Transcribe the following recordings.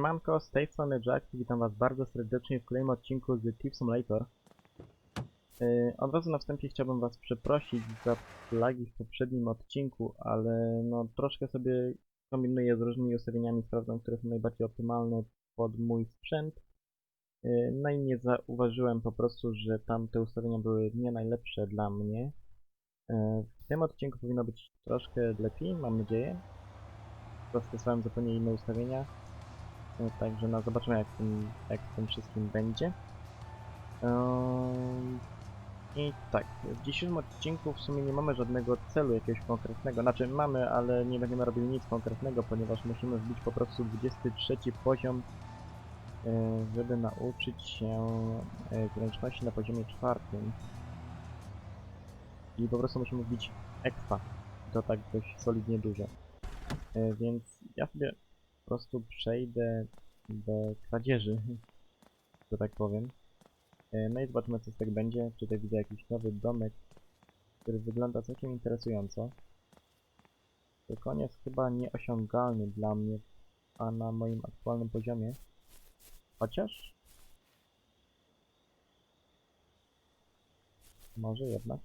Siemanko, z tej strony Jack, witam was bardzo serdecznie w kolejnym odcinku z Thief Simulator. Yy, od razu na wstępie chciałbym was przeprosić za flagi w poprzednim odcinku, ale no troszkę sobie kombinuję z różnymi ustawieniami, sprawdzam, które są najbardziej optymalne pod mój sprzęt. Yy, no i nie zauważyłem po prostu, że tam te ustawienia były nie najlepsze dla mnie. Yy, w tym odcinku powinno być troszkę lepiej, mam nadzieję. Zastosowałem zupełnie inne ustawienia. Także no zobaczymy jak, tym, jak tym wszystkim będzie. Ehm, I tak, w dzisiejszym odcinku w sumie nie mamy żadnego celu jakiegoś konkretnego. Znaczy mamy, ale nie będziemy robili nic konkretnego, ponieważ musimy wbić po prostu 23 poziom, e, żeby nauczyć się e, zręczności na poziomie czwartym. I po prostu musimy wbić expa. To tak dość solidnie dużo. E, Więc ja sobie prostu przejdę do kradzieży, że tak powiem. E, No i zobaczymy co z tego będzie. Tutaj widzę jakiś nowy domek, który wygląda całkiem interesująco. On jest chyba nieosiągalny dla mnie, a na moim aktualnym poziomie. Chociaż... Może jednak.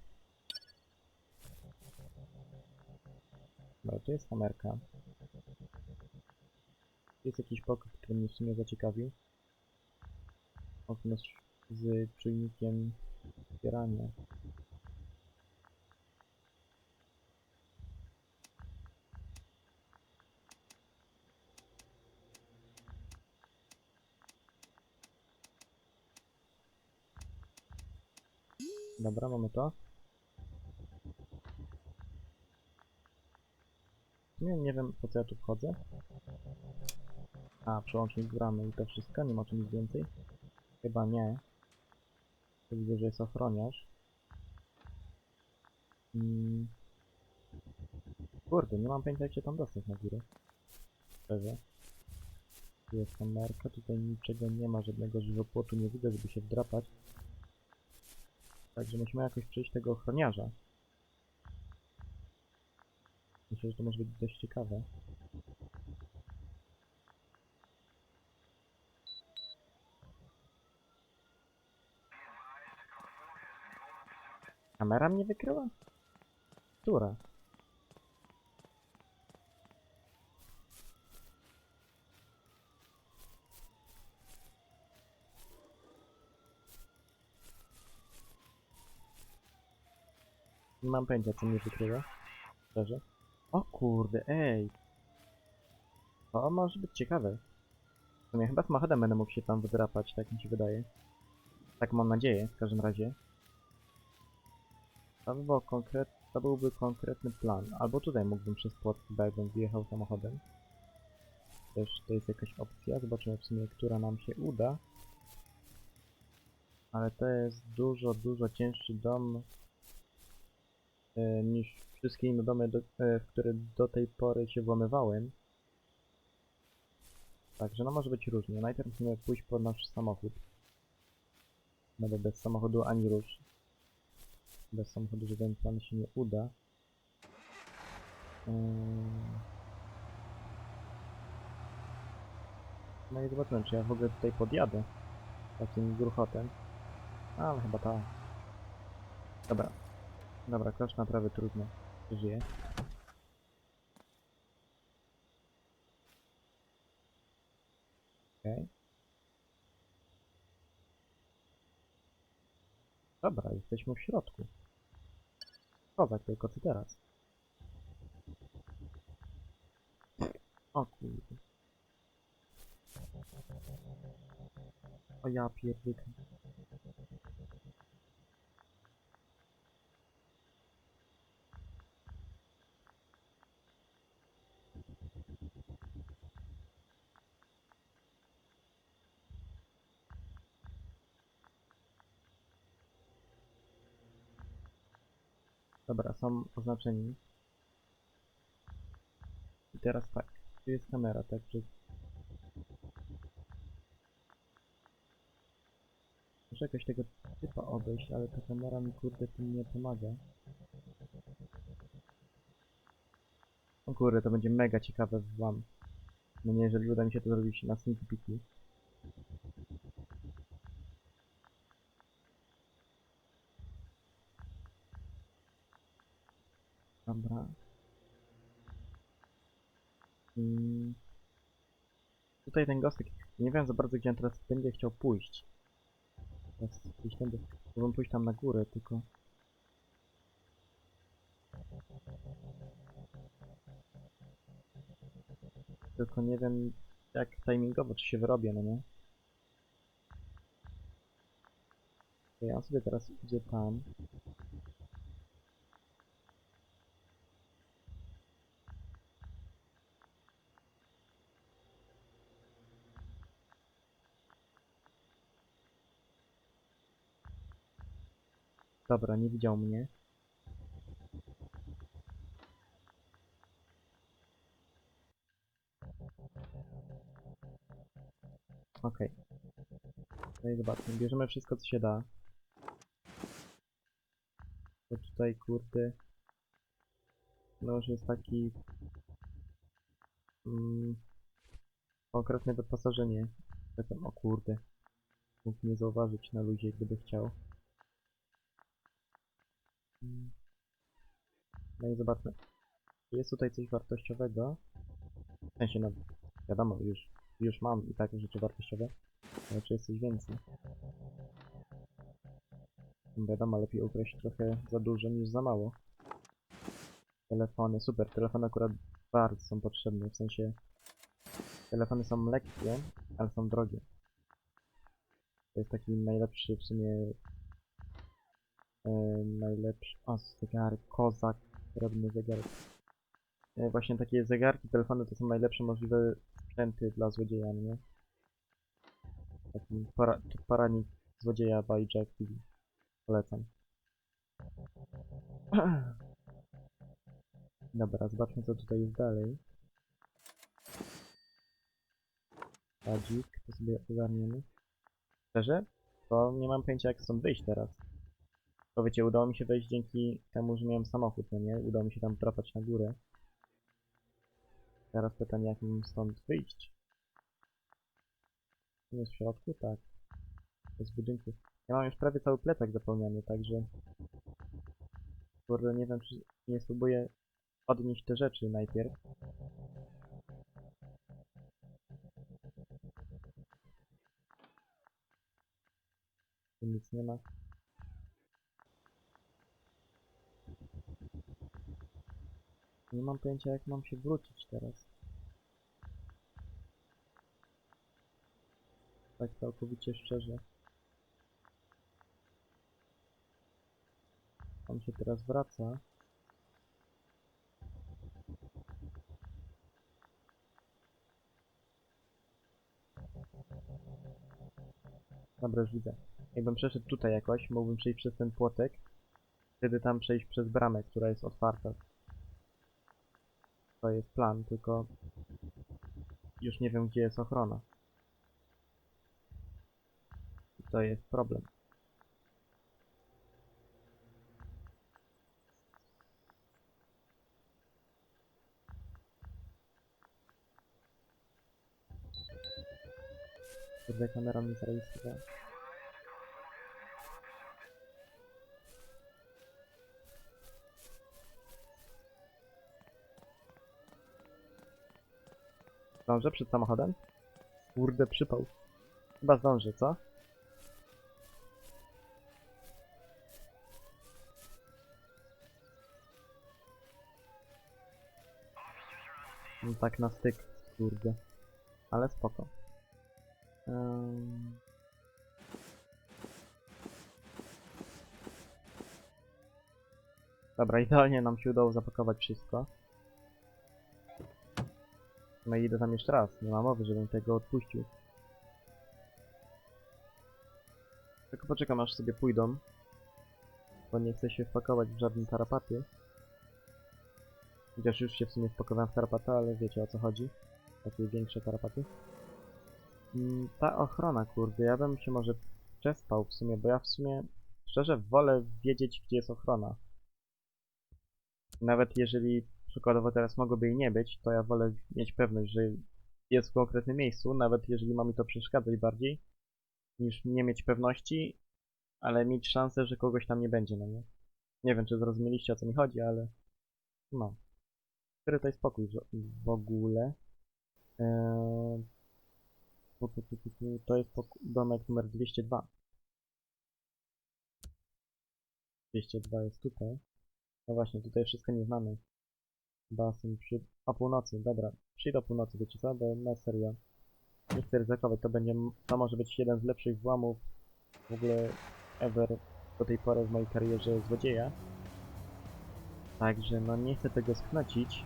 Dobra, tu jest kamerka. Jest jakiś pokój, który mnie w sumie zaciekawił. Okno z, czujnikiem zbierania. Dobra, mamy to. Sumie nie wiem po co ja tu wchodzę. A, przełącznik bramy i to wszystko, nie ma nic więcej? Chyba nie. Tu widzę, że jest ochroniarz. Mm. Kurde, nie mam pojęcia jak się tam dostać na górę. Szczerze. Tu jest kamerka, tutaj niczego nie ma, żadnego żywopłotu nie widzę, żeby się wdrapać. Także musimy jakoś przejść tego ochroniarza. Myślę, że to może być dość ciekawe. Kamera mnie wykryła? Która? Nie mam pojęcia, co mnie wykrywa. Szczerze. O kurde, ej! To może być ciekawe. W sumie chyba samochodem będę mógł się tam wydrapać, tak mi się wydaje. Tak mam nadzieję, w każdym razie. To, by było konkret... byłby konkretny plan. Albo tutaj mógłbym przez płot chyba jakbym wjechał samochodem. Też to jest jakaś opcja. Zobaczymy w sumie, która nam się uda. Ale to jest dużo, dużo cięższy dom e, niż wszystkie inne domy, do, e, w które do tej pory się włamywałem. Także no może być różnie. Najpierw musimy pójść po nasz samochód. No bo bez samochodu ani rusz bez samochodu, że ten plan się nie uda. Eee. No i zobaczymy, czy ja w ogóle tutaj podjadę takim gruchotem. Ale chyba tak. Dobra. Dobra, koszt naprawy trudno. Żyje. Okej. Dobra, jesteśmy w środku. Kozak, tylko co teraz? O kurde. O ja pierdykam. Dobra, są oznaczeni. I teraz tak, tu jest kamera, także... Muszę jakoś tego typa obejść, ale ta kamera mi kurde tym nie pomaga. O kurde, to będzie mega ciekawe wam. No nie, jeżeli uda mi się to zrobić na peeki. Dobra. Mm. Tutaj ten gostek, nie wiem za bardzo gdzie on teraz będzie chciał pójść. Teraz gdzieś tędy, mógłbym pójść tam na górę, tylko... Tylko nie wiem jak timingowo, czy się wyrobię, no nie? Ja sobie teraz idzie tam. Dobra, nie widział mnie. Okej. No i zobaczmy, bierzemy wszystko co się da. To tutaj kurde. No już jest taki... Mm, konkretne wyposażenie. O kurde. Mógł mnie zauważyć na luzie, gdyby chciał. No i zobaczmy. Jest tutaj coś wartościowego? W sensie, no wiadomo, już, już mam i tak rzeczy wartościowe. Ale czy jest coś więcej? No Wiadomo, lepiej ukraść trochę za dużo niż za mało. Telefony, super, telefony akurat bardzo są potrzebne, w sensie... Telefony są lekkie, ale są drogie. To jest taki najlepszy w sumie... E, najlepszy... O, zegarek, kozak, robimy zegarek. E, właśnie takie zegarki, telefony to są najlepsze możliwe sprzęty dla złodzieja, nie? Taki para, paranik złodzieja by Jack TV. Polecam. Dobra, zobaczmy co tutaj jest dalej. Padzik, to sobie ogarniemy. Szczerze? To nie mam pojęcia jak stąd wyjść teraz. To wiecie, udało mi się wejść dzięki temu, że miałem samochód, no nie? Udało mi się tam trafać na górę. Teraz pytanie, jak mam stąd wyjść? Tu jest w środku? Tak. W budynku. Ja mam już prawie cały plecak zapełniony, także... Kurde, nie wiem, czy nie spróbuję odnieść te rzeczy najpierw. Tu nic nie ma. Nie mam pojęcia, jak mam się wrócić teraz. Tak całkowicie szczerze. On się teraz wraca. Dobra, już widzę. Jakbym przeszedł tutaj jakoś, mógłbym przejść przez ten płotek. Wtedy tam przejść przez bramę, która jest otwarta. To jest plan, tylko... Już nie wiem, gdzie jest ochrona. I to jest problem. Kurde, kamera mi zarejestrowała. Zdążę przed samochodem? Kurde, przypał. Chyba zdążę, co? No tak na styk, kurde. Ale spoko. Em. Dobra, idealnie nam się udało zapakować wszystko. No i idę tam jeszcze raz, nie ma mowy, żebym tego odpuścił. Tylko poczekam aż sobie pójdą. Bo nie chcę się wpakować w żadne tarapaty. Chociaż już się w sumie wpakowałem w tarapata, ale wiecie o co chodzi. Takie większe tarapaty. Mm, Ta ochrona, kurde, ja bym się może przespał w sumie, bo ja w sumie szczerze wolę wiedzieć, gdzie jest ochrona. Nawet jeżeli przykładowo teraz mogłoby jej nie być, to ja wolę mieć pewność, że jest w konkretnym miejscu, nawet jeżeli ma mi to przeszkadzać bardziej, niż nie mieć pewności, ale mieć szansę, że kogoś tam nie będzie, no nie? Nie wiem, czy zrozumieliście o co mi chodzi, ale no. Który to jest spokój w- ogóle. Eee... To jest domek numer 202. 202 jest tutaj. No właśnie, tutaj wszystko nie znamy. Basen przy... o północy, dobra. Przyjdę o północy, wiecie co? Bo na serio. Nie chcę ryzykować, to będzie... To może być jeden z lepszych włamów w ogóle ever do tej pory w mojej karierze złodzieja. Także no nie chcę tego sknocić.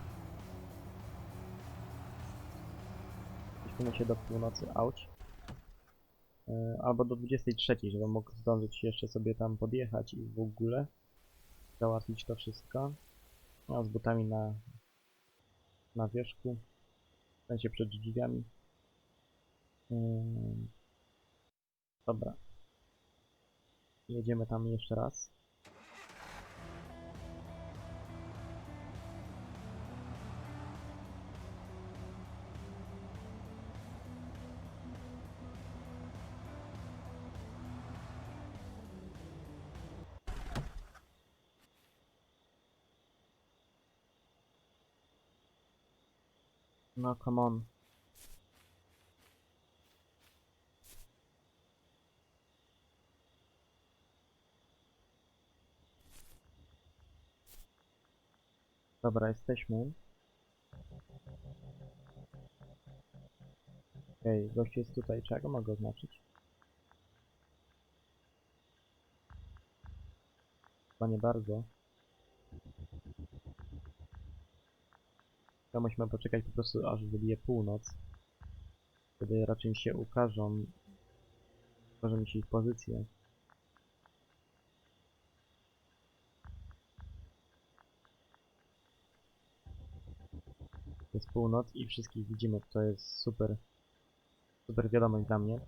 Spóźnimy się do północy, auć. E, Albo do 23, żebym mógł zdążyć jeszcze sobie tam podjechać i w ogóle załatwić to wszystko. No, z butami na, na wierzchu. W sensie przed drzwiami. Dobra. Jedziemy tam jeszcze raz. No, come on. Dobra, jesteśmy. Okej, gość jest tutaj. Czego mogę oznaczyć? Chyba nie bardzo. To musimy poczekać po prostu aż wybije północ. Wtedy raczej się ukażą. Ukaże mi się ich pozycje. Jest północ i wszystkich widzimy. To jest super. Super wiadomość dla mnie.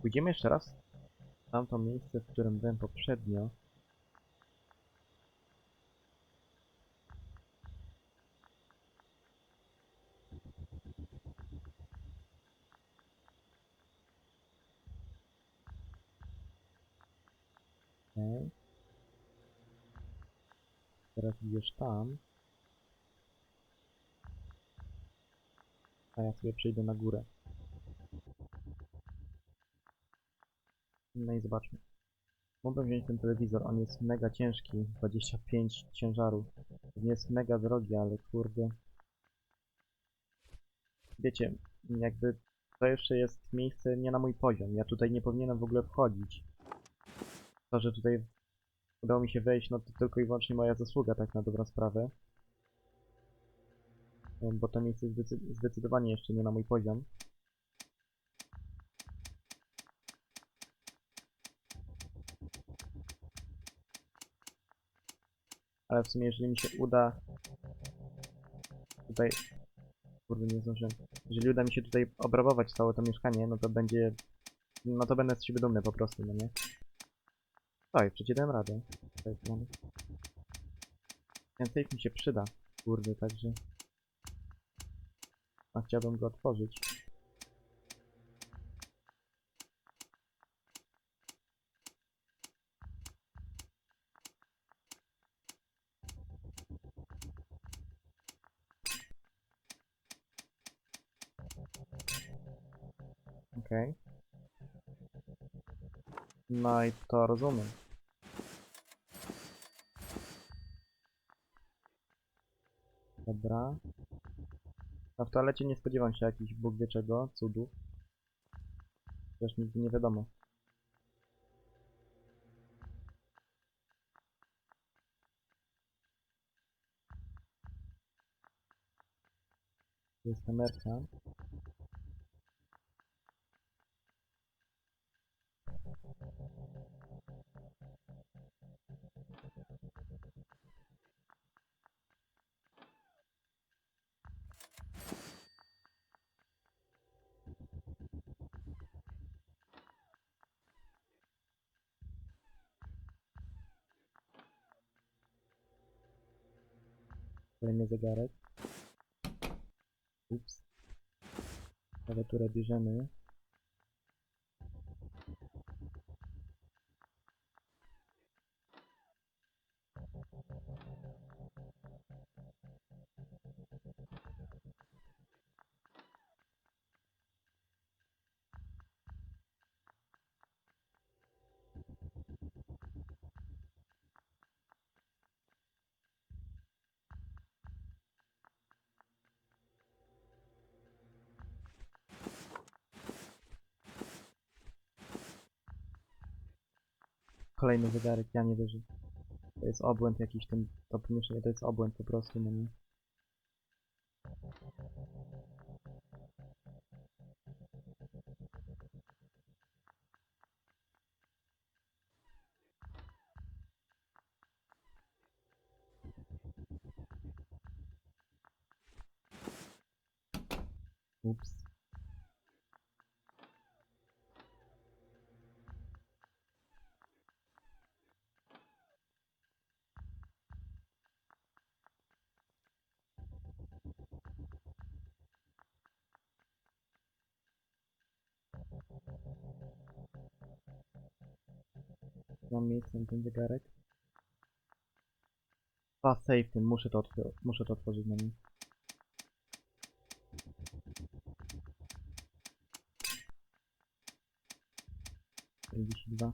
Pójdziemy jeszcze raz w tamto miejsce, w którym byłem poprzednio. Okej. Teraz idziesz tam. A ja sobie przejdę na górę. No i zobaczmy. Mogę wziąć ten telewizor, on jest mega ciężki, 25 ciężaru. Jest mega drogi, ale kurde. Wiecie, jakby to jeszcze jest miejsce nie na mój poziom. Ja tutaj nie powinienem w ogóle wchodzić. To, że tutaj udało mi się wejść, no to tylko i wyłącznie moja zasługa, tak na dobrą sprawę. E, Bo to miejsce jest zdecy- zdecydowanie jeszcze nie na mój poziom. Ale w sumie jeżeli mi się uda tutaj kurde nie zdążyłem jeżeli uda mi się tutaj obrabować całe to mieszkanie no to będzie no to będę z siebie dumny po prostu no nie Oj, przecież dałem radę ten safe mi się przyda kurde także a chciałbym go otworzyć Okej. No i to rozumiem. Dobra. A w toalecie nie spodziewam się jakichś Bóg wie czego, cudów. Też nigdy nie wiadomo. Jest kamerka. Kolejny zegarek. Ups. Klawiaturę bierzemy. Kolejny zegarek, ja nie wierzę. To jest obłęd jakiś ten, to pomieszczenie to jest obłęd po prostu, no nie? Mam miejsce na ten zegarek. A, safe tym, muszę to, otw- muszę to otworzyć na nim. Dwa.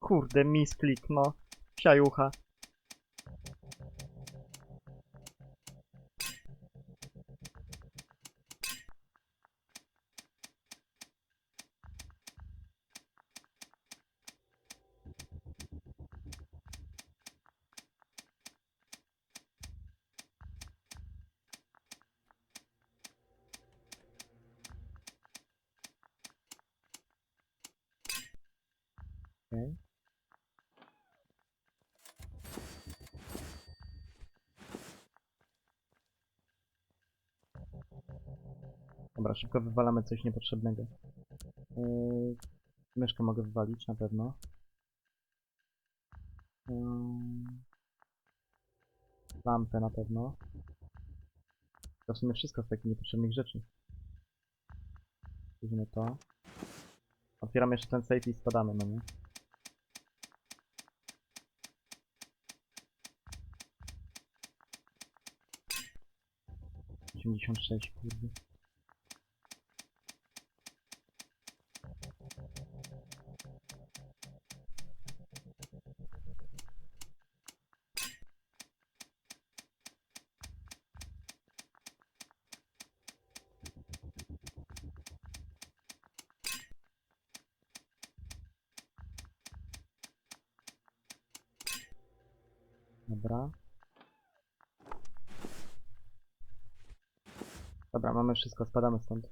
Kurde, misklik, no. Siajucha. Okej. Dobra, szybko wywalamy coś niepotrzebnego. Yy, myszkę mogę wywalić na pewno. Yy, lampę na pewno. To w sumie wszystko z takich niepotrzebnych rzeczy. Weźmy to. Otwieram jeszcze ten safe i spadamy, no nie? Osiemdziesiąt sześć, kurde. Dobra. Dobra, mamy wszystko, spadamy stąd.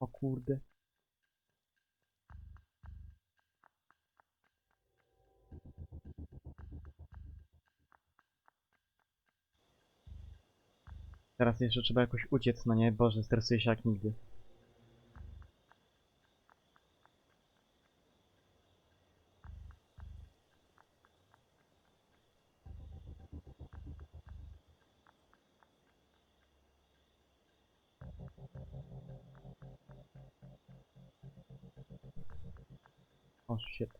O kurde. Teraz jeszcze trzeba jakoś uciec, no nie? Boże, stresuję się jak nigdy. O shit.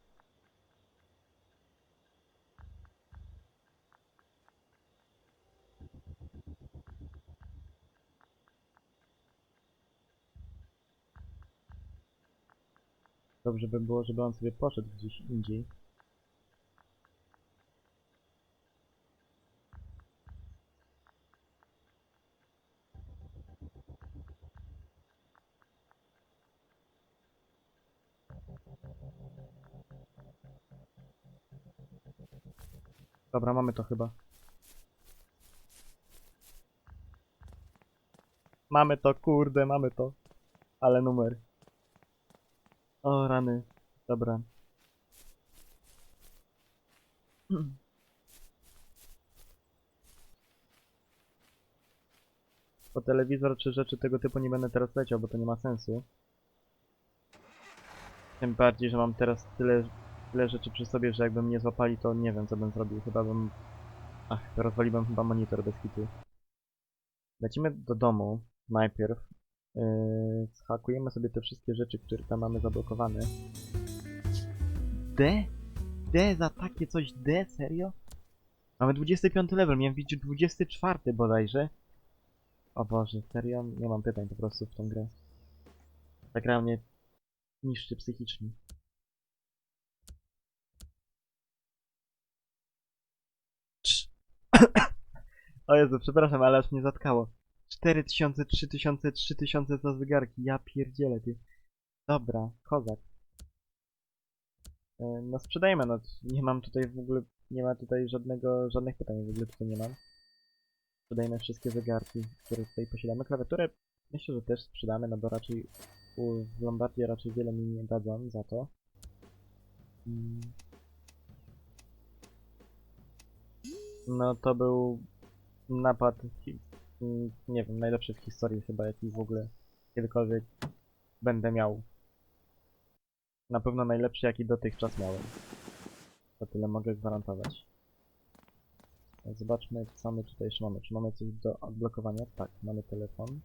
Dobrze by było, żeby on sobie poszedł gdzieś indziej. Dobra, mamy to chyba. Mamy to, kurde, mamy to. Ale numer. O, rany. Dobra. Po telewizor czy rzeczy tego typu nie będę teraz leciał, bo to nie ma sensu. Tym bardziej, że mam teraz tyle, tyle rzeczy przy sobie, że jakby mnie złapali, to nie wiem co bym zrobił. Chyba bym... Ach, rozwaliłbym chyba monitor bez kitu. Lecimy do domu najpierw. Yy, schakujemy sobie te wszystkie rzeczy, które tam mamy zablokowane. D? D za takie coś D? Serio? Mamy 25 level, miałem być 24 bodajże. O Boże, serio? Nie mam pytań po prostu w tą grę. Ta gra mnie niszczy psychicznie. O Jezu, przepraszam, ale aż mnie zatkało. 4000, 3000, 3000 za zegarki, ja pierdzielę ty. Dobra, kozak. E, No sprzedajemy, no nie mam tutaj w ogóle, nie ma tutaj żadnego, żadnych pytań w ogóle tutaj nie mam. Sprzedajemy wszystkie zegarki, które tutaj posiadamy. Klawiaturę myślę, że też sprzedamy, no bo raczej u, w Lombardii raczej wiele mi nie dadzą za to. Mm. No to był napad, nie wiem, najlepszy w historii chyba, jaki w ogóle kiedykolwiek będę miał. Na pewno najlepszy, jaki dotychczas miałem. To tyle mogę gwarantować. Zobaczmy, co my tutaj jeszcze mamy. Czy mamy coś do odblokowania? Tak, mamy telefon.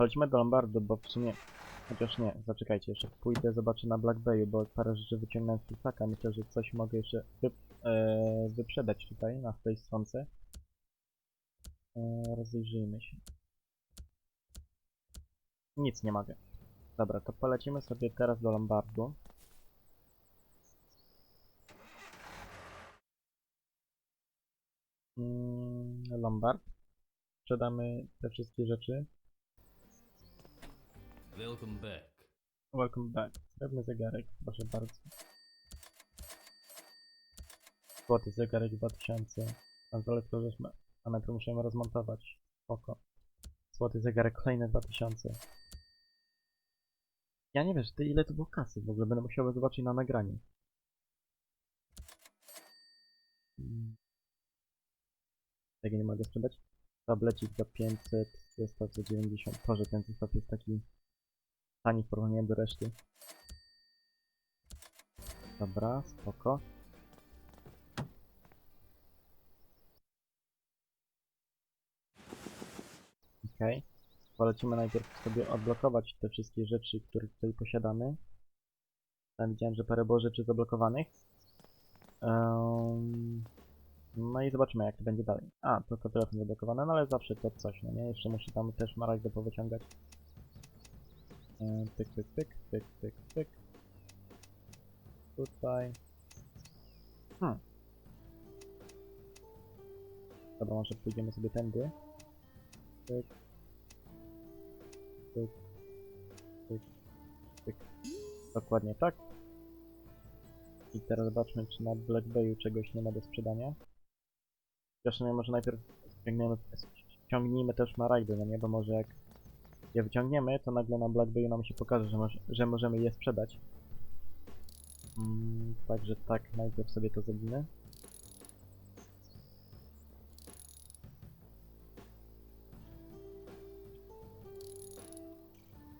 Polecimy do Lombardu, bo w sumie... Chociaż nie, zaczekajcie jeszcze. Pójdę, zobaczę na Black Bayu, bo parę rzeczy wyciągnąłem z plecaka. Myślę, że coś mogę jeszcze wy, e, wyprzedać tutaj, na tej stronce. E, rozejrzyjmy się. Nic nie mogę. Dobra, to polecimy sobie teraz do Lombardu. Mm, Lombard. Sprzedamy te wszystkie rzeczy. Welcome back. Welcome back. Srebrny zegarek, proszę bardzo. Złoty zegarek 2000. Konsolę, którą żeśmy, a najpierw musimy rozmontować. Spoko. Złoty zegarek kolejne 2000. Ja nie wiesz, ty ile to było kasy w ogóle, będę musiał zobaczyć na nagraniu. Mm. Tego nie mogę sprzedać. Tablecik za 500, zestaw za 90. To, że ten zestaw jest taki tani w porównaniu do reszty. Dobra, spoko. Okej. Okay. Polecimy najpierw sobie odblokować te wszystkie rzeczy, które tutaj posiadamy. Tam widziałem, że parę było rzeczy zablokowanych. Ehm, no i zobaczymy jak to będzie dalej. A, to to telefon zablokowany, no ale zawsze to coś, no nie? Jeszcze muszę tam też maragdę powyciągać. Pyk, pyk, pyk, pyk, pyk, pyk. Tutaj. Hmm. Dobra, może pójdziemy sobie tędy. Pyk. Pyk. Pyk. Pyk. Dokładnie tak. I teraz zobaczmy, czy na Black Bayu czegoś nie ma do sprzedania. Zresztą może najpierw ściągniemy, ściągnijmy też Marajdy, no nie? Bo może jak je wyciągniemy, to nagle na Black Bayu nam się pokaże, że, moż, że możemy je sprzedać. Mm, także tak, najpierw sobie to zrobimy.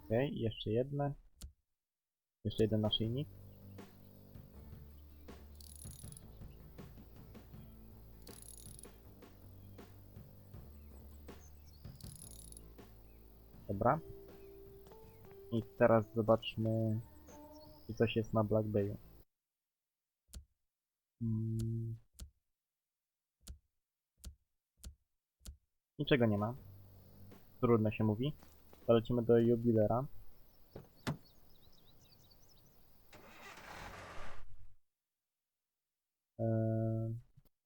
Okej, okay, jeszcze jedne. Jeszcze jeden naszyjnik. Dobra. I teraz zobaczmy, czy coś jest na Black Bayu. Mm. Niczego nie ma. Trudno się mówi. To lecimy do jubilera. Eee,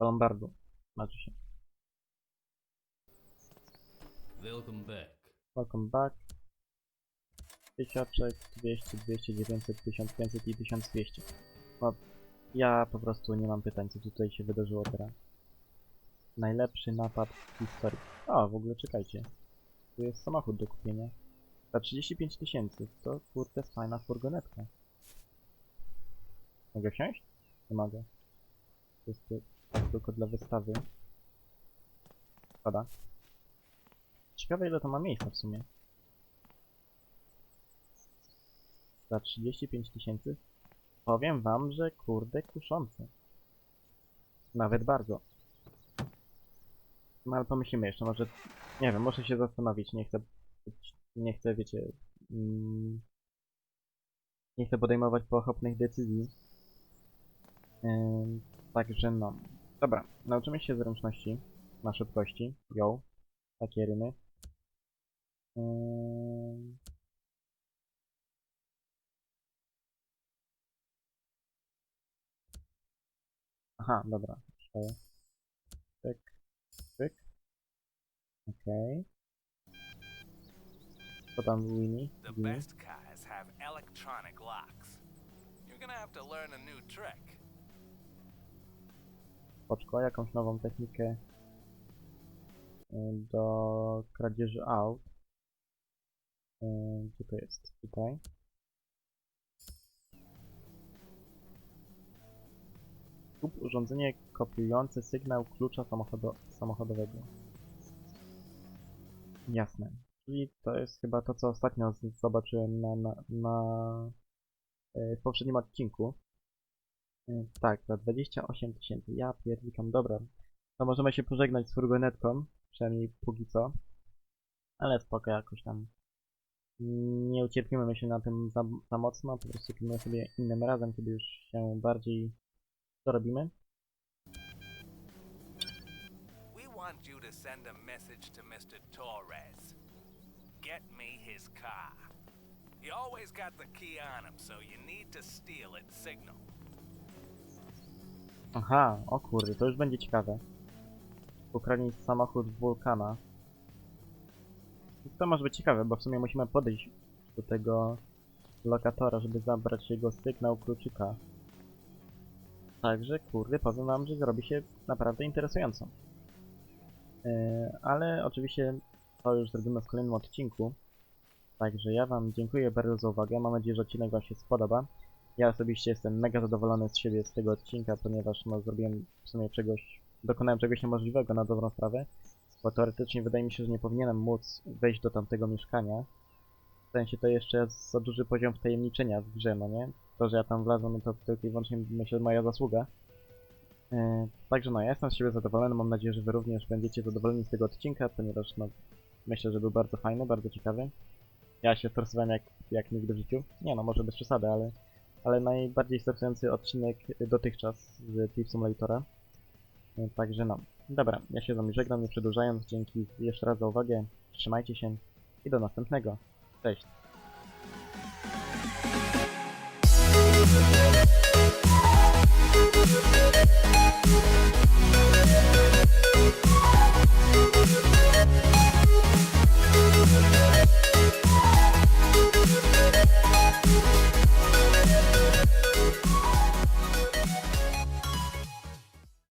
Lombardu. Znaczy się. Welcome back. Welcome back. Tysiaczek, 200, 200, 900, 1500 i 1200. No, Ja po prostu nie mam pytań, co tutaj się wydarzyło teraz. Najlepszy napad w historii. O, w ogóle czekajcie. Tu jest samochód do kupienia. Za 35 tysięcy. To kurde fajna furgonetka. Mogę wsiąść? Nie mogę. To jest ty- tylko dla wystawy. Pada. Ciekawe ile to ma miejsca w sumie. Za 35 tysięcy? Powiem wam, że kurde kuszące. Nawet bardzo. No ale pomyślimy jeszcze, może... Nie wiem, muszę się zastanowić, nie chcę... Nie chcę, wiecie... Mm, nie chcę podejmować pochopnych decyzji. Ym, także no. Dobra, nauczymy się zręczności na szybkości. Yo. Takie rymy. Aha, dobra. Pyk, pyk. Okej. Co tam Winnie? The Winnie? best cars have electronic locks. You're gonna have to learn a new trick. Spoczko, jakąś nową technikę y, do kradzieży aut. Y, Gdzie to jest? Tutaj. Kup urządzenie kopiujące sygnał klucza samochodo samochodowego. Jasne. Czyli to jest chyba to, co ostatnio zobaczyłem na, na, na y, w poprzednim odcinku. Y, Tak, za 28 tysięcy. Ja pierdikam, dobra. To możemy się pożegnać z furgonetką, przynajmniej póki co. Ale spoko jakoś tam. Nie ucierpimy myślę na tym za, za mocno, po prostu pilnuję sobie innym razem, kiedy już się bardziej dorobimy. Want you to send a message to Mr. Torres. Get me his car. You always got the key on him, so you need to steal its signal. Aha, o kurde, to już będzie ciekawe. Ukradnij samochód wulkana. To może być ciekawe, bo w sumie musimy podejść do tego lokatora, żeby zabrać jego sygnał kluczyka. Także, kurde, powiem wam, że zrobi się naprawdę interesująco. Yy, ale oczywiście to już zrobimy w kolejnym odcinku. Także ja wam dziękuję bardzo za uwagę. Mam nadzieję, że odcinek wam się spodoba. Ja osobiście jestem mega zadowolony z siebie z tego odcinka, ponieważ no zrobiłem w sumie czegoś, dokonałem czegoś niemożliwego na dobrą sprawę, bo teoretycznie wydaje mi się, że nie powinienem móc wejść do tamtego mieszkania. W sensie to jeszcze jest za duży poziom wtajemniczenia w grze, no nie? To, że ja tam wlazłem, no to tylko i wyłącznie myślę, moja zasługa. Yy, także no, ja jestem z siebie zadowolony, mam nadzieję, że wy również będziecie zadowoleni z tego odcinka, ponieważ no, myślę, że był bardzo fajny, bardzo ciekawy. Ja się stresowałem jak, jak nigdy w życiu. Nie no, może bez przesady, ale ale najbardziej stresujący odcinek dotychczas z Thief Simulatora. E, Także no. Dobra, ja się z wami żegnam, nie przedłużając. Dzięki jeszcze raz za uwagę. Trzymajcie się i do następnego. Cześć.